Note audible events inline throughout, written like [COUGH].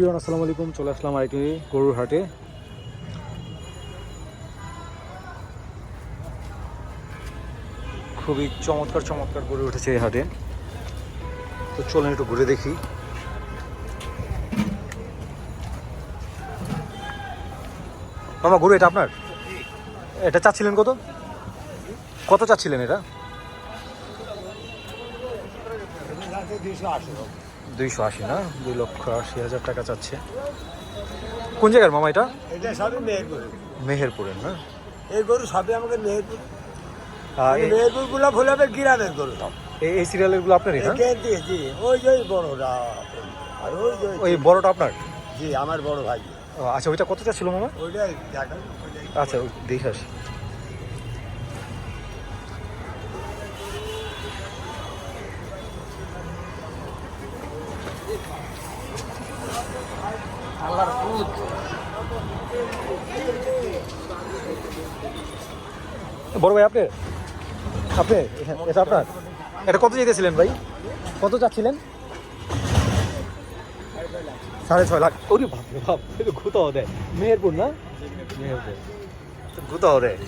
বিমান আসসালামু আলাইকুম, চলে আসলাম আরেকটি গরুর হাটে। খুবই চমৎকার চমৎকার গড়ে উঠেছে এই হাটে। তো চলেন একটু ঘুরে দেখি। মামা, গরু এটা আপনার? এটা চাচ্ছিলেন কত? কত চাচ্ছিলেন এটা? দুইশো আশি না? দুই লক্ষ আশি হাজার টাকা চাচ্ছে। কোন জায়গার মামা এটা? এটা সবই মেহের মেহেরপুরের না? এই গরু সবই আমাকে মেহেরপুর। গুলো গ্রামের গরু। এই আপনারই না? জি। ওই যে আর ওই যে ওই বড়টা আপনার? জি আমার বড় ভাই। ও, আচ্ছা ওইটা কত চাচ্ছিল মামা? ওইটাই দেখেন আচ্ছা দেখে আসি। বড় ভাই আপনি? আপনি? এটা আপনার? এটা কত চাইতেছিলেন ভাই? কত চাচ্ছিলেন? সাড়ে ছয় লাখ। ওরে বাপ রে বাপ এটা ঘুতাও দেয়। মেহেরপুর না? মেহেরপুর। ঘুতাও দেয়।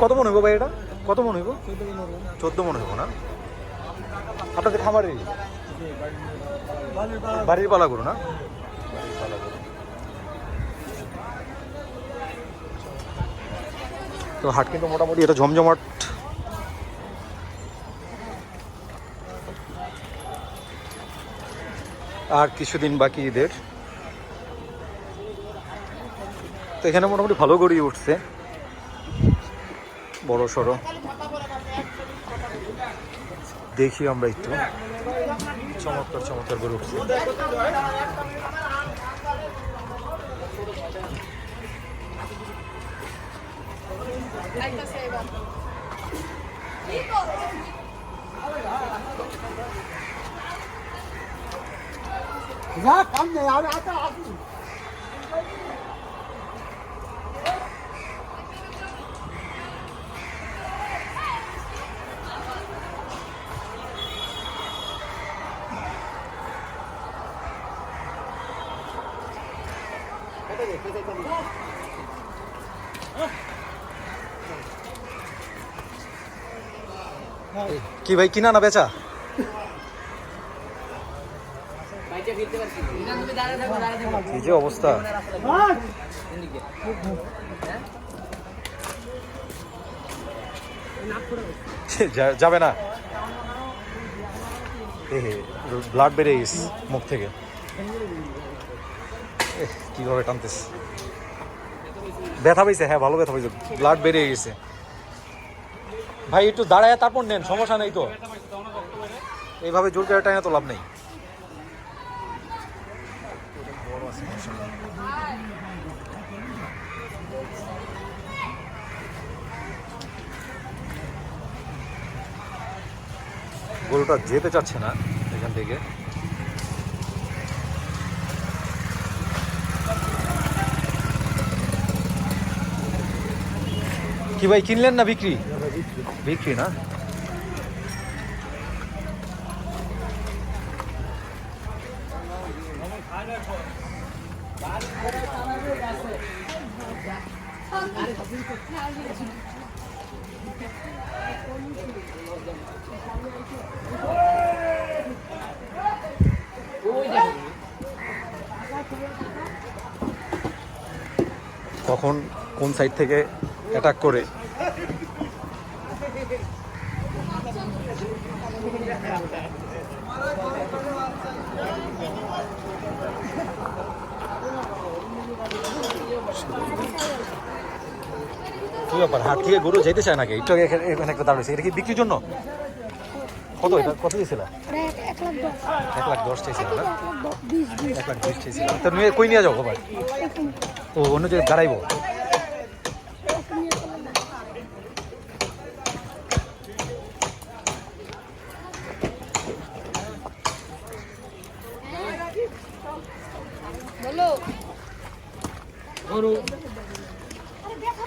কত মনে হইব ভাই এটা? কত মনে হইব? চোদ্দ মনে হইব না? আপনাদের খামারের বাড়ির পালা করো না? তো হাট কিন্তু মোটামুটি এটা ঝমঝমাট। আর কিছুদিন বাকি ঈদের। তো এখানে মোটামুটি ভালো গড়িয়ে উঠছে। বড় সড়ো। দেখি আমরা একটু। চমৎকার চমৎকার গড়ে উঠছে। যা কাম নেই আর আতা আসুন কি ভাই কিনা না বেচা? এই যে অবস্থা। যাবে না। ব্লাড বেড়ে গেছে মুখ থেকে। কীভাবে টানতেস ব্যথা পাইছে হ্যাঁ ভালো ব্যথা পাইছে। ব্লাড বেড়ে গেছে। ভাই, একটু দাঁড়ায় তারপর নেন, সমস্যা নেই তো। এইভাবে জোর করে টাইনা তো লাভ নেই। গরুটা যেতে চাচ্ছে না এখান থেকে। কি ভাই, কিনলেন না বিক্রি? বিক্রি না? কখন কোন সাইড থেকে অ্যাটাক করে? ব্যাপার? হাট থেকে গরু যেতে চায় নাকি? একটু এখানে একটা দাঁড়িয়েছে এটা কি বিক্রির জন্য? কত এটা? কত দিয়েছিল? এক লাখ দশ দশ না? এক লাখ বিশ চাইছিল। তো নিয়ে কই নিয়ে যাও খবর ও, অন্য জায়গায় দাঁড়াইবো? বলো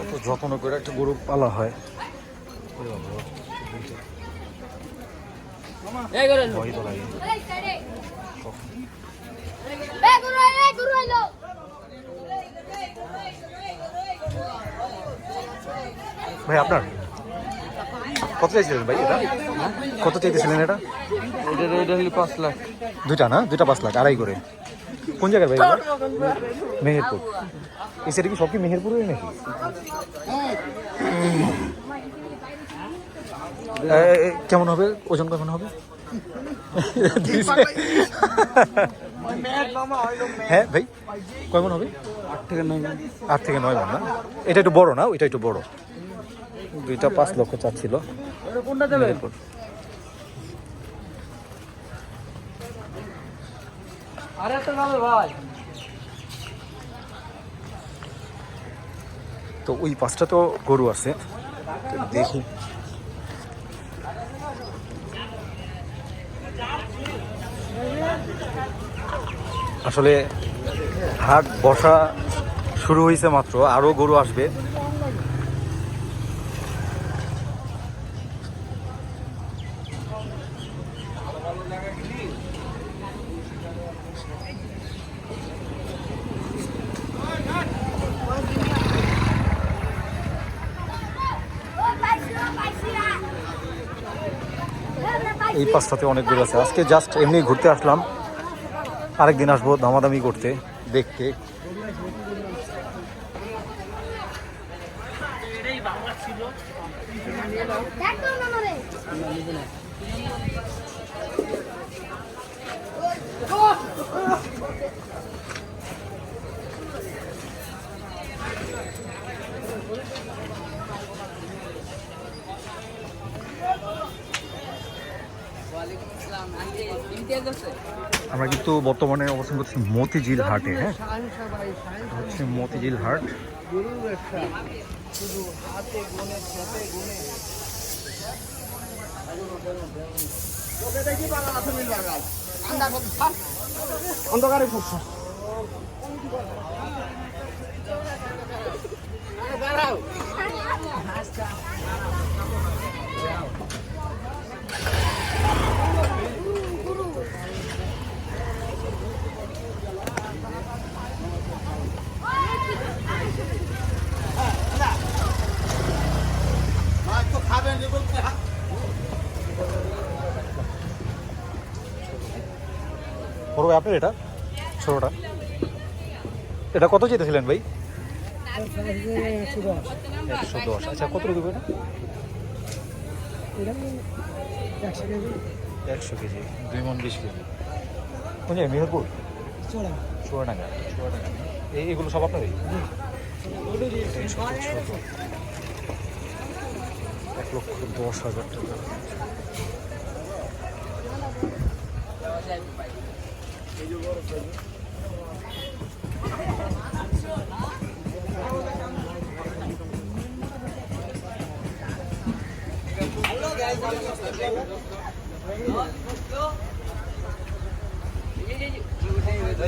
কত যত্ন করে একটা গরু পালা হয়। ভাই আপনার? কত চাইছিলেন ভাই এটা? কত চাইতেছিলেন এটা? এটা এটা পাঁচ লাখ। দুইটা না? দুইটা পাঁচ লাখ আড়াই করে। কোন জায়গার ভাই? মেহেরপুর। এই সেটা কি সব কি মেহেরপুরের নাকি? কেমন হবে? ওজন কেমন হবে? হ্যাঁ ভাই কেমন হবে? আট থেকে নয় আট থেকে নয় মন না? এটা একটু বড় না? ওইটা একটু বড়। দুইটা পাঁচ লক্ষ চাচ্ছিল। তো ওই পাঁচটা তো গরু আছে। দেখি। আসলে হাট বসা শুরু হয়েছে মাত্র আরও গরু আসবে। এই পাঁচটাতে অনেক গরু আছে। আজকে জাস্ট এমনি ঘুরতে আসলাম। আরেকদিন আসব দামাদামি করতে, দেখতে। আমরা কিন্তু বর্তমানে অবস্থান করছি মতিঝিল হাটে হ্যাঁ? হচ্ছে মতিঝিল হাট। অন্ধকারে পড়ছে। [LAUGHS] ভাই আপনার এটা? ছোটটা এটা কত চেয়েছিলেন ভাই? একশো দশ। আচ্ছা কত রুপি এটা? একশো কেজি। দুই মন বিশ কেজি। কোন জায়গায়? মেহেরপুর চুয়াডাঙ্গা। চুয়াডাঙ্গা। এই এগুলো সব আপনারই? এক লক্ষ দশ হাজার টাকা।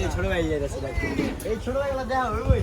ছোট ভাই এই ছোট ভাই দেখা হবে ওই